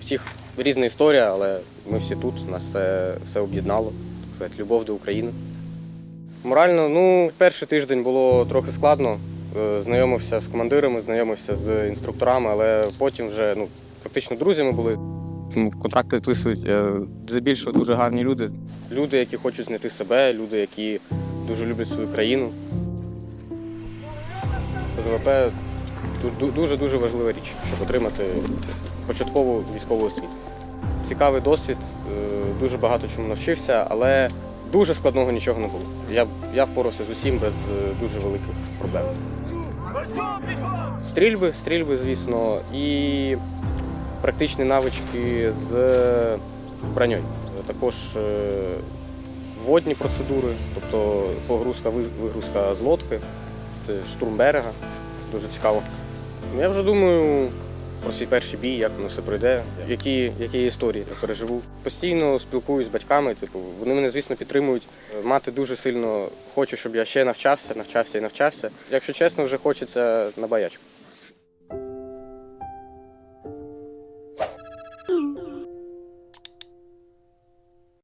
всіх різна історія, але ми всі тут, нас все, все об'єднало, так сказати, любов до України. Морально, ну, перший тиждень було трохи складно. Е, Знайомився з командирами, знайомився з інструкторами, але потім вже ну, фактично друзями були. Контракт підписують е, здебільшого дуже гарні люди. Люди, які хочуть знайти себе, люди, які дуже люблять свою країну. ЗВП дуже дуже важлива річ, щоб отримати початкову військову освіту. Цікавий досвід, е, дуже багато чому навчився, але дуже складного нічого не було. Я, я впорався з усім без е, дуже великих проблем. Стрільби, стрільби, звісно, і практичні навички з броньою. Також е, водні процедури, тобто погрузка, вигрузка з лодки, штурм берега, дуже цікаво. Я вже думаю про свій перший бій, як воно все пройде, які які історії я переживу. Постійно спілкуюсь з батьками, типу, вони мене, звісно, підтримують. Мати дуже сильно хоче, щоб я ще навчався, навчався і навчався. Якщо чесно, вже хочеться на баячку.